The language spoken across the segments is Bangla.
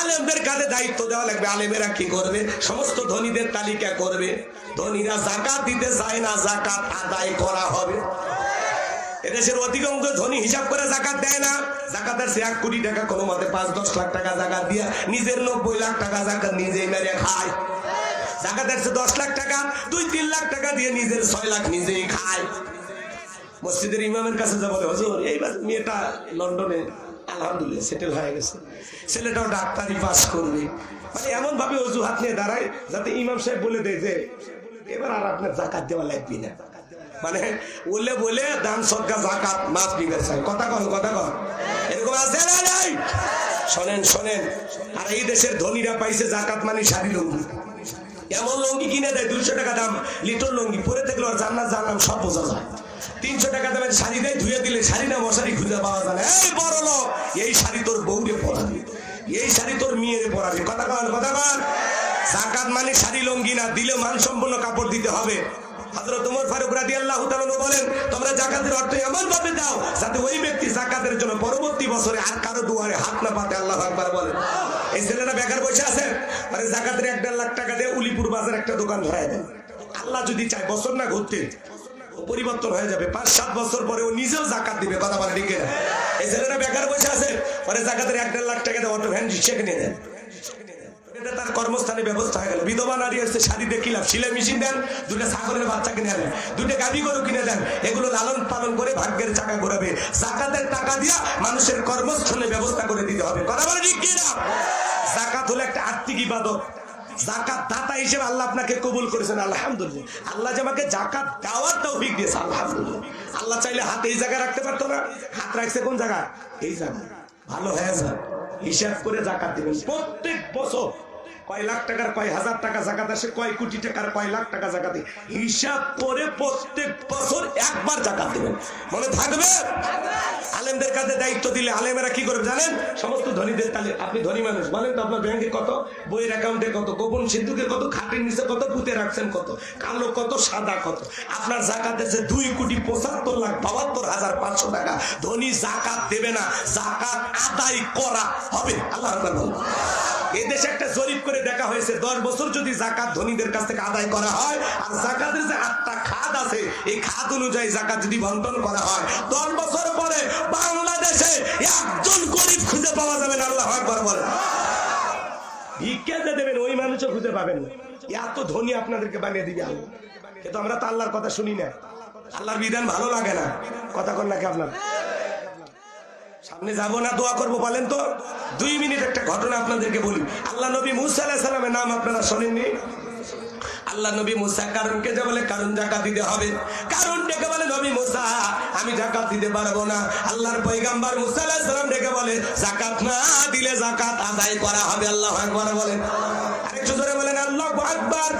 আলেমদের কাছে দায়িত্ব দেওয়া লাগবে। আলেমেরা কি করবে? সমস্ত ধনীদের তালিকা করবে। ধনীরা জাকাত দিতে চায় না জাকাত আদায় করা হবে। এদেশের অধিকাংশ ধনী হিসাব করে জাকাত দেয় না। জাকাতের সে এক কোটি টাকা, কোনো মতে পাঁচ, দশ লাখ টাকা জাকাত দিয়া নিজের নব্বই লাখ টাকা জাকাত নিজেই মেরে খায়। জাকাতের সে দশ লাখ টাকা, দুই, তিন লাখ টাকা দিয়ে নিজের ছয় লাখ নিজেই খায়। মসজিদের ইমামের কাছে যা বলে, হজুর, এইবার মেয়েটা লন্ডনে আলহামদুলিল্লাহ সেটেল হয়ে গেছে। ছেলেটাও ডাক্তারি পাস করবে। মানে এমন ভাবে অজুহাত নিয়ে দাঁড়ায় যাতে ইমাম সাহেব বলে দেয় যে, এবার আর আপনার জাকাত দেওয়া না। মানে বলে দান জাকাত মাছ কথা কথা এরকম আছে নাই? শোনেন শোনেন, আর এই দেশের ধনীরা পাইছে জাকাত মানে শাড়ি লুঙ্গি। এমন লঙ্গি কিনে দেয়, দুইশো টাকা দাম, লিটল লঙ্গি। পরে থাকলে ওর জান্নাত জানলাম সব বোঝা যায়। তিনশো টাকা দামের শাড়ি দেয়, ধুয়ে দিলে শাড়ি না, মশারি খুঁজে পাওয়া যায় পরাবি কথা কন কথা কন জাকাত মানে শাড়ি, লঙ্গি না দিলে মান সম্পন্ন কাপড় দিতে হবে। তাআলা বলেন, তোমরা জাকাতের অর্থ দাও ওই ব্যক্তি জন্য পরবর্তী বছরে আর কারও হাত না আল্লাহু এই বেকার বসে আছে। জাকাতের এক লাখ টাকা দিয়ে উলিপুর একটা দোকান আল্লাহ যদি চায় বছর না ঘুরতে পরিবর্তন হয়ে যাবে। পাঁচ, সাত বছর পরে ও নিজেও জাকাত দিবে, কথা বলে এই ছেলেটা বেকার বসে আছে। মানে জাকাতের এক দেড় লাখ টাকা দিয়ে অটো ভ্যান রিক্সা কিনে দেন কর্মস্থানে ব্যবস্থা হয়ে গেল। বিধবা নারী এসে শাড়ি দেখিলাম সিলাই মেশিন দেন দুটো ছাগলের বাচ্চা কিনে দেন দুটো গাভি গরু কিনে দেন, এগুলো লালন পালন করে ভাগ্যের চাকা ঘোরাবে। জাকাতের টাকা দিয়া মানুষের কর্মস্থলে ব্যবস্থা করে দিতে হবে। কথা বলে ঠিক কিনা জাকাত হলো একটা আর্থিক ইবাদত। জাকাত দাতা হিসেবে আল্লাহ আপনাকে কবুল করেছেন, আলহামদুলিল্লাহ। আল্লাহ যে আমাকে জাকাত দেওয়ার তৌফিক দিয়েছে, আলহামদুলিল্লাহ। আল্লাহ চাইলে হাতে এই জায়গায় রাখতে পারতো না। হাত রাখছে কোন জায়গায়? এই জায়গায়। ভালো হয়ে যায় হিসাব করে জাকাত দিবেন। প্রত্যেক বছর কয় লাখ টাকার, কয় হাজার টাকা জাকাত আসে, কয় কোটি টাকার, কয় লাখ টাকা জাকাতে। হিসাব করে প্রত্যেক বছর একবার জাকাত দেবেন। মনে থাকবে? আলেমদের কাছে দায়িত্ব দিলে আলেমেরা কি করবে জানেন? সমস্ত ধনীদের তাহলে আপনি ধনী মানুষ, বলেন তো আপনার ব্যাংকে কত? বইয়ের অ্যাকাউন্টে কত? গোপন সিন্ধুকে কত? খাটের নিচে কত? পুঁতে রাখছেন কত? কালো কত? সাদা কত? আপনার জাকাত আছে দুই কোটি পঁচাত্তর লাখ, বাহাত্তর হাজার পাঁচশো টাকা, ধনী জাকাত দেবে না। জাকাত আদায় করা হবে। আল্লাহ। এদেশে একটা জরিপ করে দেখা হয়েছে দশ বছর যদি জাকাত ধনীদের কাছ থেকে আদায় করা হয় আর জাকাতের যে আটটা খাত আছে এই খাত অনুযায়ী জাকাত যদি বন্টন করা হয় দশ বছর পরে বাংলাদেশে একজন গরিব খুঁজে পাওয়া যাবে না আল্লাহ একবার বলে ভিক্ষা যে দেবেন ওই মানুষও খুঁজে পাবেন না। এত ধনী আপনাদেরকে বানিয়ে দিবে আল্লাহ কিন্তু আমরা তো আল্লাহর কথা শুনি না। আল্লাহর বিধান ভালো লাগে না। কথা কন নাকি আপনার? সামনে যাব না, দোয়া করব, বলেন তো? দুই মিনিট একটা ঘটনা আপনাদেরকে বলি। আল্লাহ নবী মুসা নাম আপনারা শোনেননি? আল্লাহ নবী মুসা কারণকে যে বলে কারণ জাকাত দিতে হবে। কারণ ডেকে বলে নবী মুসা, আমি জাকাত দিতে পারব না। আল্লাহর পয়গাম্বার মুসা ডেকে বলে, জাকাত না দিলে জাকাত আদায় করা হবে, আল্লাহ একবার বলেন। আরেকটু ধরে বলেন, আল্লাহ আকবার।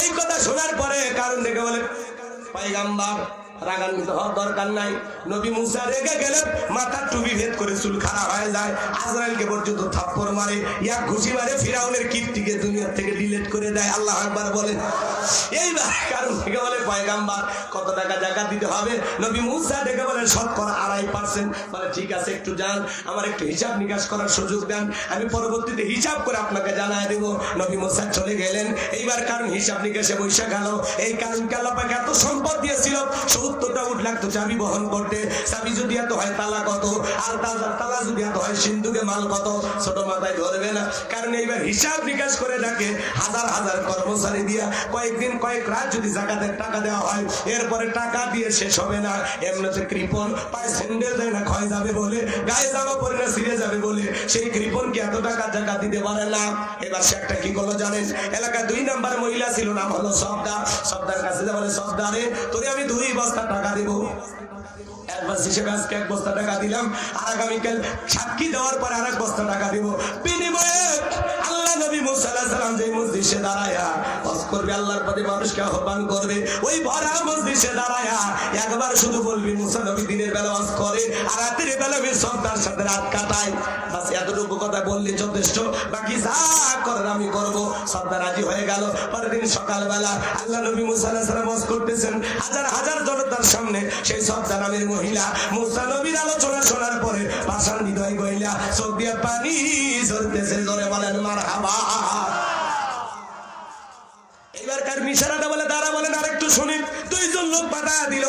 এই কথা শোনার পরে কারণ ডেকে বলে, পয়গাম্বার রাগান্বিত হওয়ার দরকার নাই। নবী মুসা রেগে মাথার টুপি ভেদ করে চুল খাড়া হয়ে যায়। পর্যন্ত মারে এক ঘুষি মারে, ফিরাউনের কীর্তিকে থেকে ডিলিট করে দেয়। আল্লাহ একবার বলে এইবার কারণ থেকে বলে পয়গাম্বার, কত টাকা জায়গা দিতে হবে? নবী মুসা বলে শতকরা আড়াই পার্সেন্ট। ঠিক আছে, একটু যান, আমার একটু হিসাব নিকাশ করার সুযোগ দেন। আমি পরবর্তীতে হিসাব করে আপনাকে জানাই দেব। নবী মুসা চলে গেলেন। এইবার কারণ হিসাব নিকাশে বৈশা গেল এই কারণ কালাপাকে এত সম্পদ দিয়েছিল সত্তরটা উঠ লাগতো চাবি বহন করতে। চাবি যদি এত হয় তালা কত আর তালা যদি এত হয় সিন্ধুকে মাল কত ছোট মাথায় ধরবে না। কারণ এইবার হিসাব নিকাশ করে দেখে হাজার হাজার কর্মচারী দিয়া। কয়েকদিন, কয়েক রাত যদি জাকাতের টাকা দেওয়া হয়, এরপরে টাকা দিয়ে শেষ হবে না। এমনিতে কৃপন পায়ে স্যান্ডেল দেয় না, ক্ষয় যাবে বলে, গায়ে জামা পরে না, ছিঁড়ে যাবে বলে। সেই কৃপনকে এত টাকা জায়গা দিতে পারে না? এবার সে একটা কি করল জানেন? এলাকায় দুই নাম্বার মহিলা ছিল, নাম হলো সবদা সবদার কাছে বলে, সবদারে, তোরে আমি দুই বস্তা টাকা দেবো। অ্যাডভান্স হিসেবে আজকে একবার শুধু বলবি, মুসা দিনের বেলা করে, আর রাতের বেলা আমি সাথে রাত কাটাই এতটুকু কথা বললে যথেষ্ট, বাকি যা করার আমি করব। সর্দার রাজি হয়ে গেল। পরের দিন সকালবেলা আল্লাহ নবী মুসা আলাইহিস হজ করতেছেন। হাজার হাজার জনতার সামনে সেই সর্দার নামের মহিলা, মুসা নবীর আলোচনা শোনার পরে পাশার হৃদয় গইলা। চোখ দিয়ে পানি ঝরতেছে, জোরে বলেন মার হাবা এবারকার মিশারাটা বলে তারা বলেন, আরেকটু শুনি। দুইজন লোক দিল।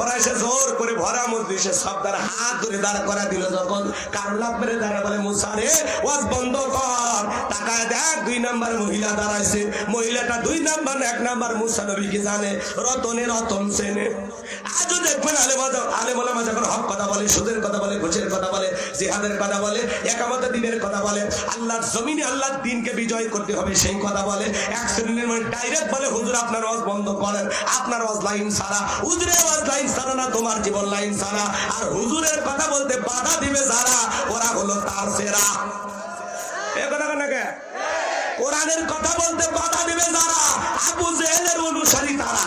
ওরা এসে জোর করে ভরা মধ্যে এসে সব তার হাত ধরে দাঁড়া করা দিল যখন কারণ লাভ মেরে দাঁড়া বলে মুসারে ওয়াজ বন্ধ কর। টাকায় দেখ, দুই নাম্বার মহিলা দাঁড়াইছে। মহিলাটা দুই নাম্বার, এক নাম্বার মুসা নবী কি জানে। রতনে রতন সেনে আজও দেখবেন আলে বাজা আলে বলে মা যখন হক কথা বলে, সুদের কথা বলে, ঘুষের কথা বলে, জিহাদের কথা বলে একামত দিনের কথা বলে, আল্লাহর জমিনে আল্লাহর দিনকে বিজয় করতে হবে সেই কথা বলে, এক শ্রেণির মানে ডাইরেক্ট বলে, হুজুর, আপনার ওয়াজ বন্ধ করেন। আপনার ওয়াজ লাইন সারা হুজুরের লাইন সারা না তোমার জীবন লাইন সারা আর হুজুরের কথা বলতে বাধা দিবে যারা, ওরা হলো তার সেরা? কোরআনের কথা বলতে বাধা দিবে যারা, আবু জেহেলের অনুসারী তারা।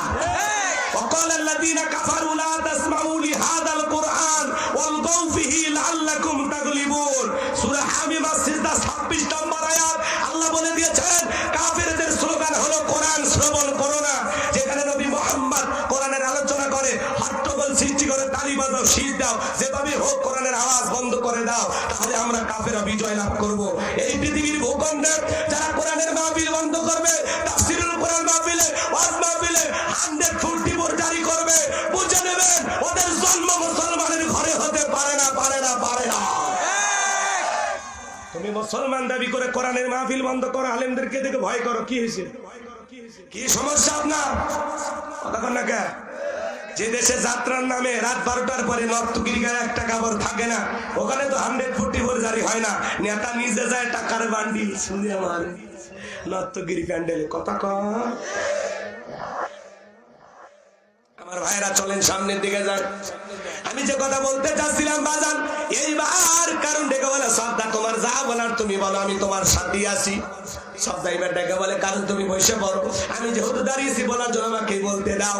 বিজয় লাভ করব। এই পৃথিবীর ভূখণ্ডে যারা কোরআনের মাহফিল বন্ধ করবে, তাফসিরুল কোরআন মাহফিলে, ওয়াজ মাহফিলে হান্ড্রেড ফুলটি জারি করবে। বুঝে নেবেন, ওদের জন্ম মুসলমানের ঘরে হতে পারে না পারে না পারে না। তুমি মুসলমান দাবি করে কোরআনের মাহফিল বন্ধ করো, আলেমদেরকে দেখে ভয় করো, কি হয়েছে? কি সমস্যা আপনার? কথা কন না কে? যে দেশে যাত্রার নামে রাত বারোটার পরে নর্তগিরি গায়ে একটা কাপড় থাকে না, ওখানে তো হান্ড্রেড ফুটি ভোর জারি হয় না। নেতা নিজে যায় টাকার বান্ডি শুনে আমার নর্তগিরি প্যান্ডেলে কথা আমার ভাইরা চলেন সামনের দিকে যান। আমি যে কথা বলতে চাচ্ছিলাম, বাজান এইবার কারণ ডেকে বলে তোমার যা বলার তুমি বলো, আমি তোমার সাথে আছি। সর্দার এবার ডেকে বলে, কারণ তুমি বসে পড়ো। আমি যেহেতু দাঁড়িয়েছি, বলার জন্য আমাকে বলতে দাও।